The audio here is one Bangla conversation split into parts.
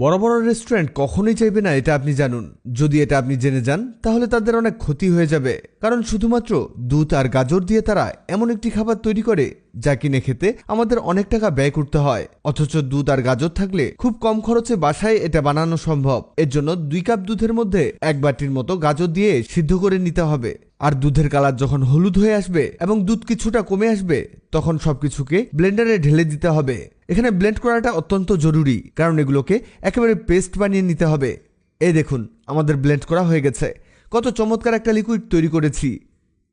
বড় বড় রেস্টুরেন্ট কখনোই চাইবে না, এটা আপনি জানুন। যদি এটা আপনি জেনে যান, তাহলে তাদের অনেক ক্ষতি হয়ে যাবে। কারণ শুধুমাত্র দুধ আর গাজর দিয়ে তারা এমন একটি খাবার তৈরি করে, যা কিনে খেতে আমাদের অনেক টাকা ব্যয় করতে হয়। অথচ দুধ আর গাজর থাকলে খুব কম খরচে বাসায় এটা বানানো সম্ভব। এর জন্য দুই কাপ দুধের মধ্যে এক বাটির মতো গাজর দিয়ে সিদ্ধ করে নিতে হবে। আর দুধের কালার যখন হলুদ হয়ে আসবে এবং দুধ কিছুটা কমে আসবে, তখন সবকিছুকে ব্লেন্ডারে ঢেলে দিতে হবে। এখানে ব্লেন্ড করাটা অত্যন্ত জরুরি, কারণ এগুলোকে একেবারে পেস্ট বানিয়ে নিতে হবে। এই দেখুন, আমাদের ব্লেন্ড করা হয়ে গেছে। কত চমৎকার একটা লিকুইড তৈরি করেছি।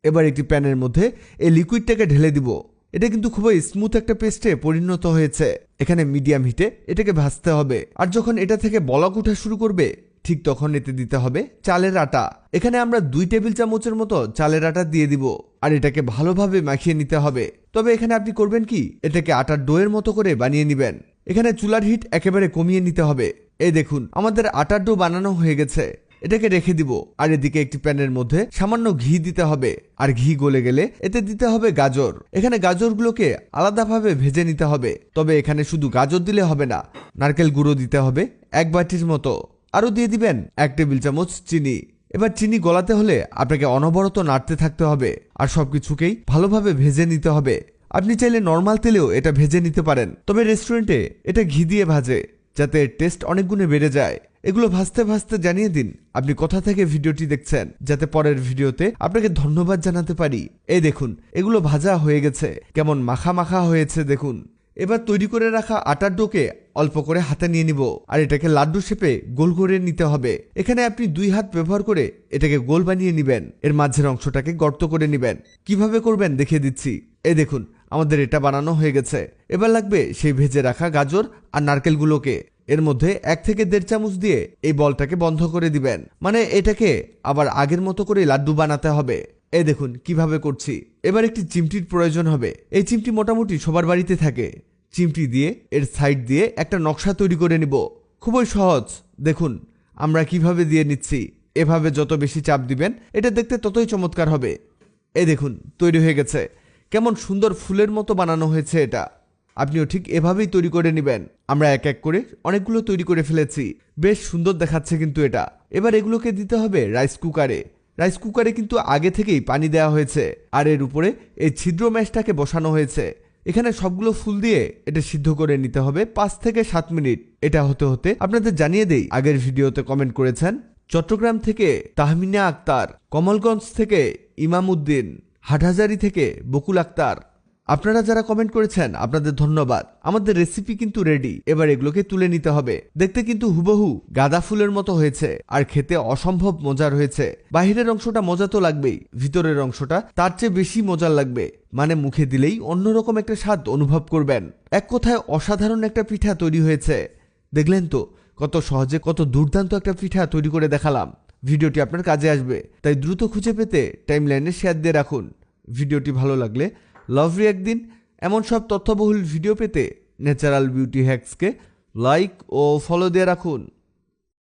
এবার একটি প্যানের মধ্যে এই লিকুইডটাকে ঢেলে দিব। এটা কিন্তু খুবই স্মুথ একটা পেস্টে পরিণত হয়েছে। এখানে মিডিয়াম হিটে এটাকে ভাজতে হবে। আর যখন এটা থেকে বলক ওঠা শুরু করবে ঠিক তখন এতে দিতে হবে চালের আটা। এখানে আমরা দুই টেবিল চামচের মতো চালের আটা দিয়ে দিব আর এটাকে ভালোভাবে মাখিয়ে নিতে হবে। তবে এখানে আপনি করবেন কি? এটাকে আটার ডোয়ের মতো করে বানিয়ে নেবেন। এখানে চুলার হিট একেবারে কমিয়ে নিতে হবে। এই দেখুন, আমাদের আটার ডো বানানো হয়ে গেছে। এটাকে রেখে দিব আর এদিকে একটি প্যানের মধ্যে সামান্য ঘি দিতে হবে। আর ঘি গলে গেলে এতে দিতে হবে গাজর। এখানে গাজরগুলোকে আলাদাভাবে ভেজে নিতে হবে। তবে এখানে শুধু গাজর দিলে হবে না, নারকেল গুঁড়ো দিতে হবে এক বাটির মতো। আরও দিয়ে দিবেন এক টেবিল চামচ চিনি। এবার চিনি গলাতে হলে আপনাকে অনবরত নাড়তে থাকতে হবে আর সবকিছুকেই ভালোভাবে ভেজে নিতে হবে। আপনি চাইলে নর্মাল তেলেও এটা ভেজে নিতে পারেন। তবে রেস্টুরেন্টে এটা ঘি দিয়ে ভাজে, যাতে টেস্ট অনেক গুণে বেড়ে যায়। এগুলো ভাজতে ভাজতে জানিয়ে দিন আপনি কোথা থেকে ভিডিওটি দেখছেন, যাতে পরের ভিডিওতে আপনাকে ধন্যবাদ জানাতে পারি। এই দেখুন, এগুলো ভাজা হয়ে গেছে। কেমন মাখা মাখা হয়েছে, দেখুন। এবার তৈরি করে রাখা আটার ডোকে অল্প করে হাতে নিয়ে নিব। আর এটাকে লাড্ডু শেপে গোল করে নিতে হবে। এখানে আপনি দুই হাত ব্যবহার করে এটাকে গোল বানিয়ে নিবেন। এর মাঝের অংশটাকে গর্ত করে নিবেন। কীভাবে করবেন দেখিয়ে দিচ্ছি। এই দেখুন, আমাদের এটা বানানো হয়ে গেছে। এবার লাগবে সেই ভেজে রাখা গাজর আর নারকেলগুলোকে। এর মধ্যে এক থেকে দেড় চামচ দিয়ে এই বলটাকে বন্ধ করে দিবেন। মানে এটাকে আবার আগের মতো করে লাড্ডু বানাতে হবে। এ দেখুন, কীভাবে করছি। এবার একটি চিমটির প্রয়োজন হবে। এই চিমটি মোটামুটি সবার বাড়িতে থাকে। চিমটি দিয়ে, এর সাইড দিয়ে একটা নকশা তৈরি করে নিব। খুবই সহজ। দেখুন, আমরা কীভাবে দিয়ে নিচ্ছি। এভাবে যত বেশি চাপ দিবেন, এটা দেখতে ততই চমৎকার হবে। এ দেখুন, তৈরি হয়ে গেছে। কেমন সুন্দর ফুলের মতো বানানো হয়েছে এটা। আপনিও ঠিক এভাবেই তৈরি করে নেবেন। আমরা এক এক করে অনেকগুলো তৈরি করে ফেলেছি। বেশ সুন্দর দেখাচ্ছে কিন্তু এটা। এবার এগুলোকে দিতে হবে রাইস কুকারে। রাইস কুকারে কিন্তু আগে থেকেই পানি দেওয়া হয়েছে। আর এর উপরে এই ছিদ্র ম্যাশটাকে বসানো হয়েছে। এখানে সবগুলো ফুল দিয়ে এটা সিদ্ধ করে নিতে হবে। পাঁচ থেকে সাত মিনিট এটা হতে হতে। আপনাদের জানিয়ে দেই, আগের ভিডিওতে কমেন্ট করেছেন, চট্টগ্রাম থেকে তাহমিনা আক্তার, কমলগঞ্জ থেকে ইমাম উদ্দিন হাটহাজারি থেকে বকুল আক্তার আপনারা যারা কমেন্ট করেছেন, আপনাদের ধন্যবাদ। আমাদের রেসিপি কিন্তু রেডি এবার এগুলোকে তুলে নিতে হবে। দেখতে কিন্তু হুবহু গাঁদা ফুলের মতো হয়েছে আর খেতে অসম্ভব মজার হয়েছে। বাহিরের অংশটা মজা তো লাগবেই, ভিতরের অংশটা তার চেয়ে বেশি মজার লাগবে। মানে মুখে দিলেই অন্যরকম একটা স্বাদ অনুভব করবেন। এক কথায় অসাধারণ একটা পিঠা তৈরি হয়েছে। দেখলেন তো, কত সহজে কত দুর্দান্ত একটা পিঠা তৈরি করে দেখালাম। ভিডিওটি আপনার কাজে আসবে। তাই দ্রুত খুঁজে পেতে টাইমলাইনে শেয়ার দিয়ে রাখুন। ভিডিওটি ভালো লাগলে লাভরি একদিন। এমন সব তথ্যবহুল ভিডিও পেতে ন্যাচারাল বিউটি হ্যাক্সকে লাইক ও ফলো দিয়ে রাখুন।